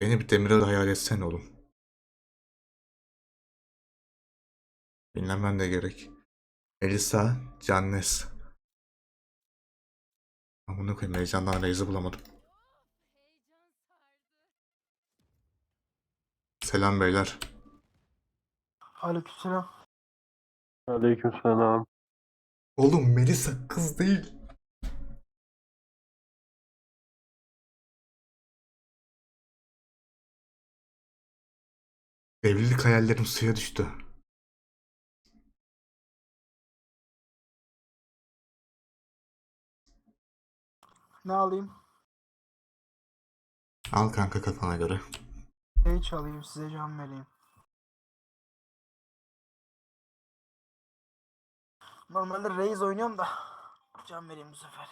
Beni bir Demirel hayal etsen oğlum. Dinlemen de gerek. Elisa, Cannes. Amına koyayım heyecandan Reis'i bulamadım. Selam beyler. Aleykümselam. Aleykümselam. Oğlum Melisa kız değil. Evlilik hayallerim suya düştü. Ne alayım? Al kanka kafana göre. Şey çalayım size can vereyim. Normalde Reis oynuyorum da can vereyim bu sefer.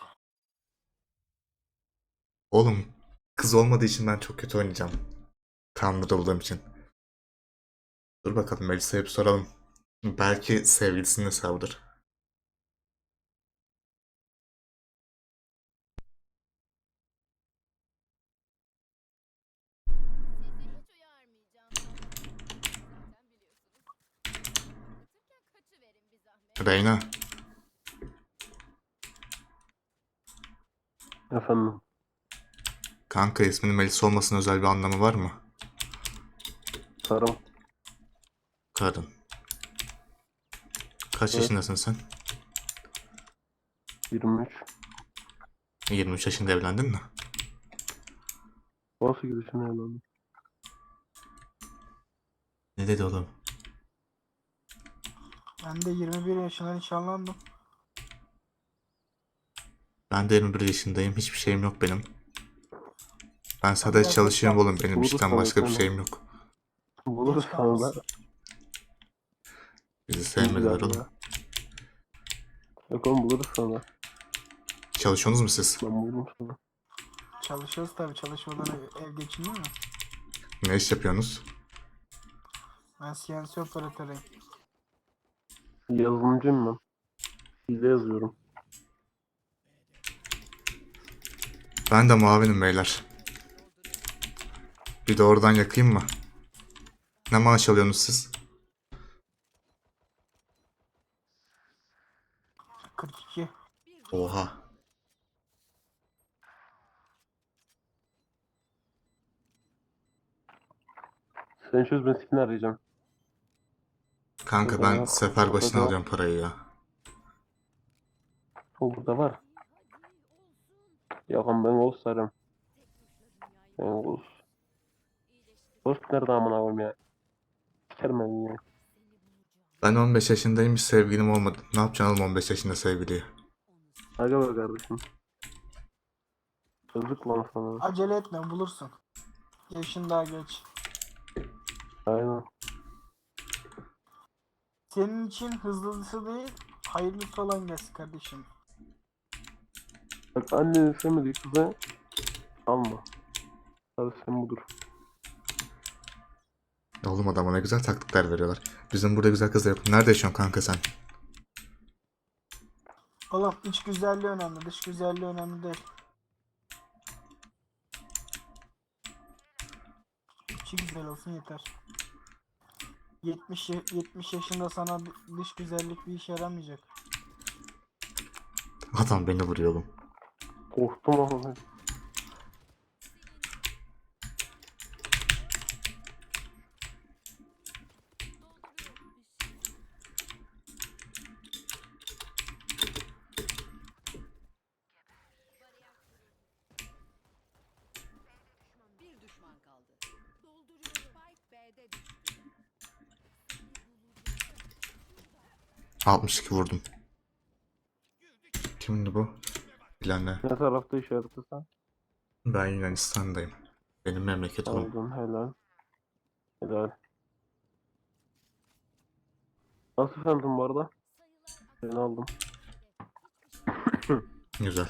Oğlum kız olmadığı için ben çok kötü oynayacağım. Kanlı olduğum için. Dur bakalım Melisa'ya bir soralım. Belki sevgilisinin hesabıdır. Reyna, Efendim. kanka isminin Melisa olmasının özel bir anlamı var mı? Sarım. Karın. Kaç Evet. yaşındasın sen? 23. 23 yaşında evlendin mi? 18 yaşında evlendim. Ne dedi oğlum? Ben de 21 yaşında nişanlandım. Ben de 21 yaşındayım. Hiçbir şeyim yok benim. Ben sadece çalışıyorum oğlum. Benim Buluruz işten başka bir şeyim yok. Kalmasın. da. Bizi sevmediler oğlum. Yok oğlum buluruz sana. Çalışıyorsunuz mu siz? Ben bulurum sana. Çalışıyoruz tabii çalışmadan ev, ev geçiniyor mu? Ne iş yapıyorsunuz? Ben CNC operatörüyüm. Yazılımcıyım ben. Hile yazıyorum. Ben de muavinim beyler. Bir de oradan yakayım mı? Ne maaş alıyorsunuz siz? 42. Oha. Sen çöz ben skin arayacağım. Kanka ben sefer başına alıyorum parayı ya. O burada var. Yok ama ben Oğuz sarım. Ben Oğuz. Oğuz nerede amına koyayım ya? Sikerim ben ya. Ben 15 yaşındayım hiç sevgilim olmadı. Ne yapacaksın oğlum 15 yaşında sevgiliyi? Aga be kardeşim. Yazık lan sana. Acele etme bulursun. Yaşın daha geç. Aynen. Senin için hızlısı değil, hayırlısı olan gelsin kardeşim. Bak annen istemediği kıza alma. Hadi sen budur. Oğlum adama ne güzel taktikler veriyorlar. Bizim burada güzel kızlar yok. Nerede yaşıyorsun kanka sen? Oğlum iç güzelliği önemli, dış güzelliği önemli değil. İçi güzel olsun yeter. 70 ya- 70 yaşında sana dış güzellik bir işe yaramayacak. Adam beni vuruyor oğlum. Korktum ama ben. Bir düşman kaldı. Dolduruyor. Spike B'de düştü. 62 vurdum. Kimdi bu? Bilenler. Ne tarafta işaretlesen? Ben Yunanistan'dayım. Benim memleket oğlum. Aldım helal. Helal. Nasıl Phantom bu arada? Ben aldım. Güzel.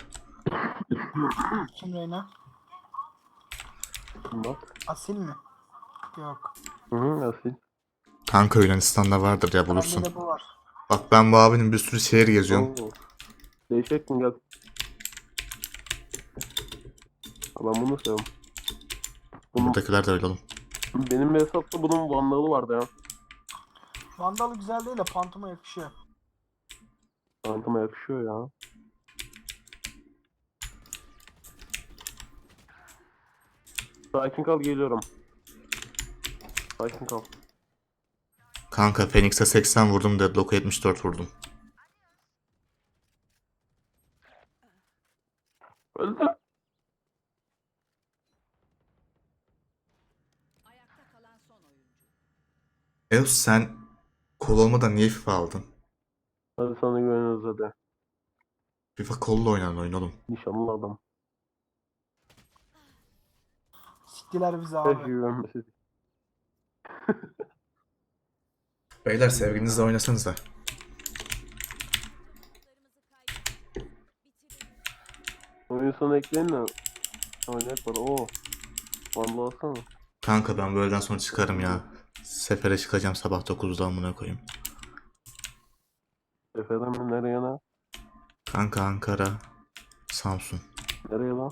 Kim Reyna? Bak. Asil mi? Yok. Hı hı asil. Kanka Yunanistan'da vardır ya bulursun. Bende de bu var. Bak ben bu abinin bir sürü şehir geziyorum. Oo. Değişik mi gel? Ben bunu seviyorum. Bunun, Buradakiler de öyle oğlum. benim hesapta bunun vandalı vardı ya. Vandalı güzel değil de Phantom'a yakışıyor. Tanıtıma yakışıyor ya. Sakin kal geliyorum. Sakin kal. Kanka Phoenix'e 80 vurdum Deadlock'a 74 vurdum. Öldü. Ayakta kalan son oyuncu. Eus sen kol olmadan niye FIFA aldın? Hadi sana güveniyoruz hadi. FIFA kolla oynanan oyun oğlum. Nişanlı adam. Siktiler bizi abi. Beyler sevgilinizle oynasanız da. Oyun sonu ekleyin de. Oynayıp var. Oo. Vandal alsana. Kanka ben böyleden sonra çıkarım ya. Sefere çıkacağım sabah 9'da amına koyayım. Efendim mi? Nereye lan? Kanka Ankara, Samsun. Nereye lan?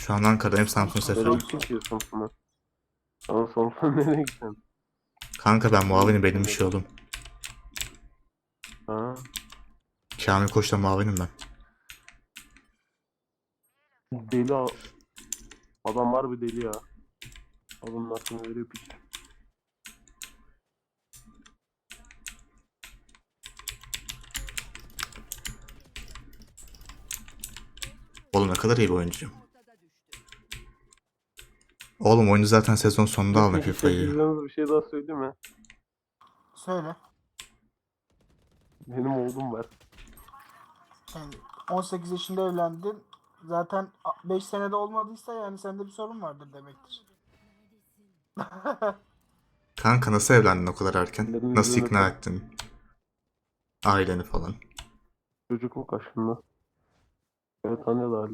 Şu an Ankara'dayım Samsun Nereye sefer. gideceksin Ama Samsun'a nereye gideceksin? Kanka ben muavinim benim bir şey oğlum. Ha? Kamil Koç'ta muavinim ben. Deli a- Adam var bir deli ya. Adamın aklını veriyor piç. Oğlum ne kadar iyi bir oyuncuyum. Oğlum oyunu zaten sezon sonunda Peki, FIFA'yı. sekizden bir şey daha söyleyeyim mi? Söyle. Benim oğlum var. Yani 18 yaşında evlendin. Zaten 5 senede olmadıysa yani sende bir sorun vardır demektir. Kanka nasıl evlendin o kadar erken? Benim Nasıl ikna öpe. ettin? Aileni falan. Çocuk mu kaşında? Evet tanıyor da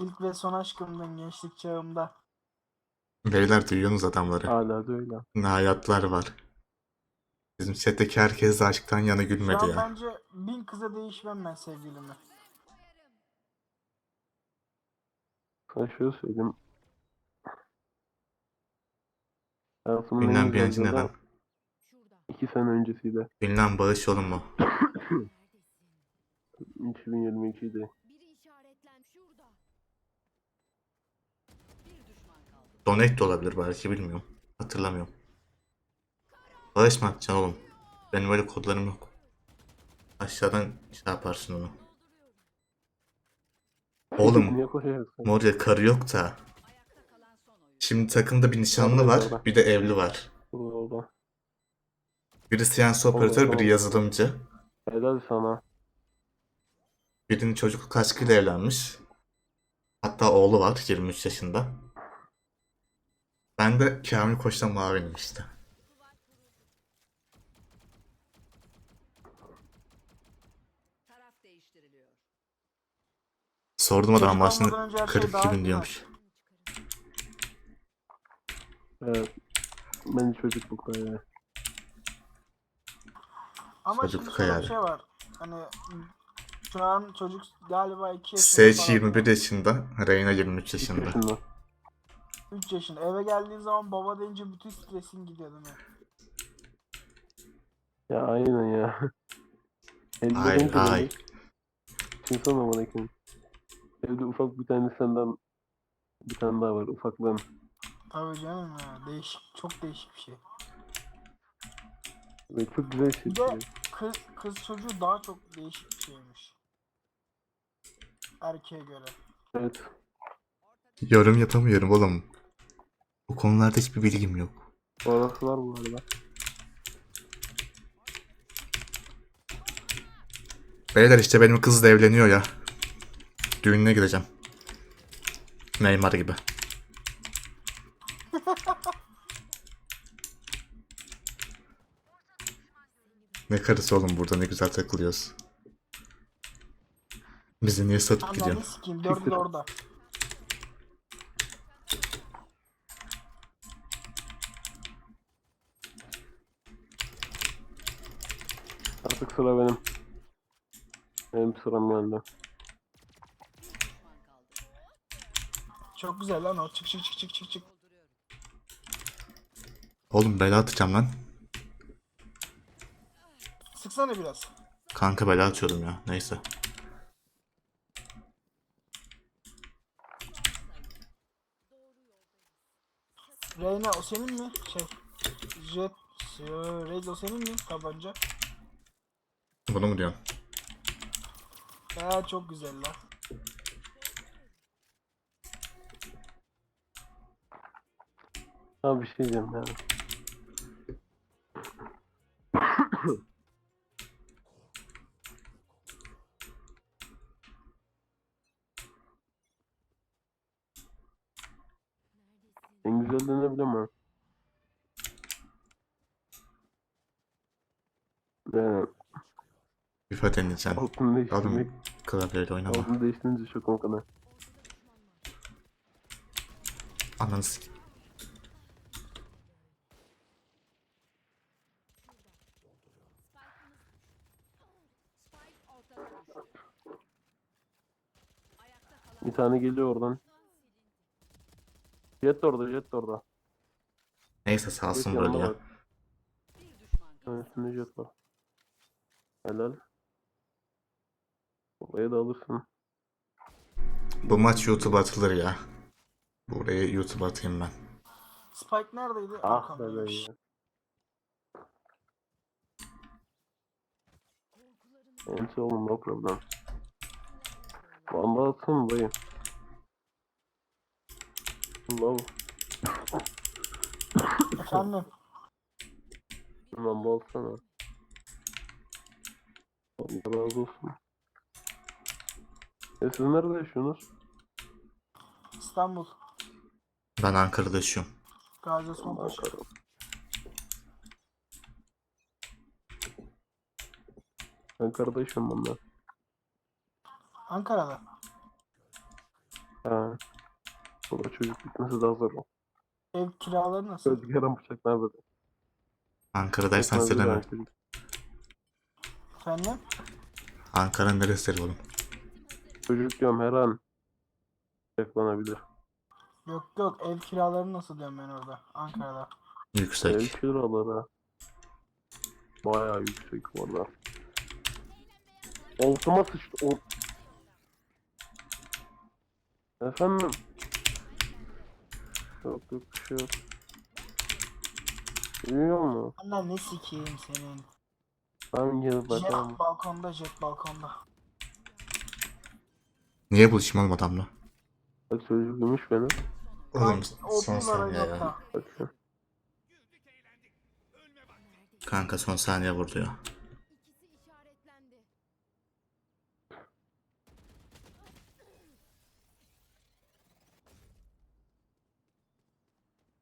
İlk ve son aşkımdın gençlik çağımda. Beyler duyuyorsunuz adamları. Hala da öyle. Ne hayatlar var. Bizim chat'teki herkes de aşktan yana Şu gülmedi an ya. bence bin kıza değişmem ben sevgilimi. Sana şöyle söyleyeyim. Hayatımın en bir güzel yancı yılı neden? İki sene öncesiydi. Ünlem bağış oğlum bu. Neredesin? 2022'ydi. Donate de olabilir belki bilmiyorum. Hatırlamıyorum. Bağış mı atacaksın oğlum? Benim öyle kodlarım yok. Aşağıdan şey yaparsın onu. Oğlum? Moria karı yok da. Şimdi takımda bir nişanlı var, bir de evli var. Biri CNC operatör, biri yazılımcı. Helal sana. Birinin çocuk kaçkıyla evlenmiş. Hatta oğlu var 23 yaşında. Ben de Kamil Koç'tan muavinim işte. Taraf değiştiriliyor. Sordum adam şey 42 daha bin diyormuş. Evet. Ben çocuklukta ya. Ama Çocukluk şimdi hayali. şey var. Hani şu an çocuk galiba 2 yaşında Sage falan. 21 yaşında, Reyna 23 yaşında. Yaşında. 3 yaşında. Eve geldiğin zaman baba deyince bütün stresin gidiyor değil mi? Ya aynen ya. Ay, deyince ay. Düşünsene bana kim. Evde ufak bir tane senden bir tane daha var ufaklığın. Tabii canım ya. Değişik. Çok değişik bir şey. Ve çok güzel şey. Bir de kız, kız çocuğu daha çok değişik bir şeymiş. Erkeğe göre. Evet. Yorum yapamıyorum oğlum. Bu konularda hiçbir bilgim yok. Orası var bu arada. Beyler işte benim kız da evleniyor ya. Düğününe gideceğim. Neymar gibi. Ne karısı oğlum burada ne güzel takılıyoruz. Bizi niye satıp Ananı gidiyorsun? sikeyim. De orada. Artık sıra benim. Benim sıram geldi. Çok güzel lan o. Çık çık çık çık çık çık. Oğlum bela atacağım lan. Sıksana biraz. Kanka bela atıyordum ya. Neyse. Reyna o senin mi? Şey. Jet. Reis o senin mi? Tabanca. Bunu mu diyorsun? Ya çok güzel lan. Ha bir şey diyeceğim yani. En güzel de ne bileyim FIFA deneyeceğim. altını değiştirmek, Oğlum klavyeyle oynama. altını değiştirince çok o kadar. Ananı sik- Spike ortada düştü. Ayakta kalan Bir tane geliyor oradan. Jet de orada, jet de orada. Neyse salsın yanına böyle ya. tanesinde jet var. Helal. Oraya da alırsın. Bu maç YouTube'a atılır ya. Burayı YouTube'a atayım ben. Spike neredeydi? Ah be be. Enti oğlum no problem. Valla atsın dayı. Love. Efendim. Valla atsana. Allah razı olsun. E siz nerede yaşıyorsunuz? İstanbul. Ben Ankara'da yaşıyorum. Gazi Osman Paşa. Ankara. Ankara'da yaşıyorum ben de. Ankara'da. Ha. Burada çocuk bitmesi daha zor. Ev kiraları nasıl? Özgür'ün bıçaklar böyle. Ankara'daysan Yetmez bir selam. tane çocuk. Efendim? Ankara'nın neresi oğlum? Çocuk diyorum her an bıçaklanabilir. Yok yok ev kiraları nasıl diyorum ben orada Ankara'da. Ev Yüksek. kiraları bayağı yüksek valla. Altıma sıçtı. O... Efendim? Yok yok bir şey yok. Duyuyor mu? Anne ne sikeyim senin. Tamam gel bakalım. Jet balkonda jet balkonda. Niye buluşayım oğlum adamla? Bak çocuk gümüş beni. Oğlum son saniye ya. da. Bak şu. Kanka son saniye vurdu ya. İkisi işaretlendi.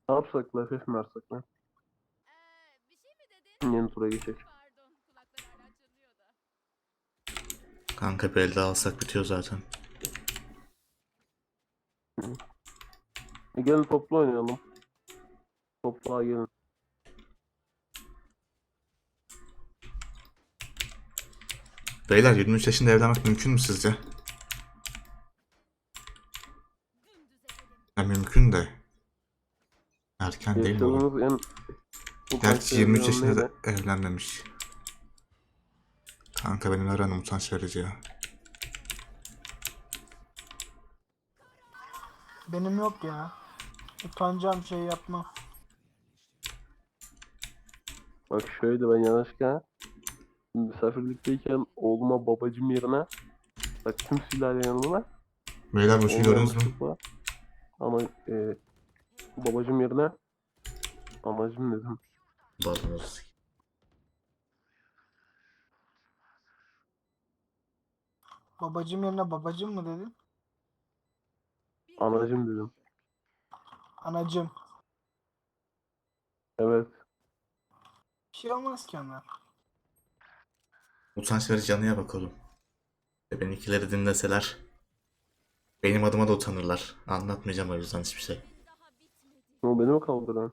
Ne yapsak la? Ses mi versek lan? Bir mi dedin? Yeni tura geçecek. Kanka bir elde alsak bitiyor zaten. E gelin toplu oynayalım. Toplu gelin. Beyler 23 yaşında evlenmek mümkün mü sizce? Ya mümkün de. Erken değil mi en... bu Gerçi kanseri 23 olan yaşında da evlenmemiş. Kanka benim her an utanç verici ya. Benim yok ya. Utanacağım şey yapmam. Bak şöyle ben yanlışlıkla misafirlikteyken oğluma babacım yerine bak tüm sülale yanıma Beyler bu oğlum gördünüz mü? ama e, babacım yerine amacım dedim. Balonuz. Babacım yerine babacım mı dedin? Anacım dedim. Anacım. Evet. Bir şey olmaz ki onlar. Utanç verici anıya bak oğlum. Ve benimkileri dinleseler benim adıma da utanırlar. Anlatmayacağım o yüzden hiçbir şey. O beni mi kaldırıyor?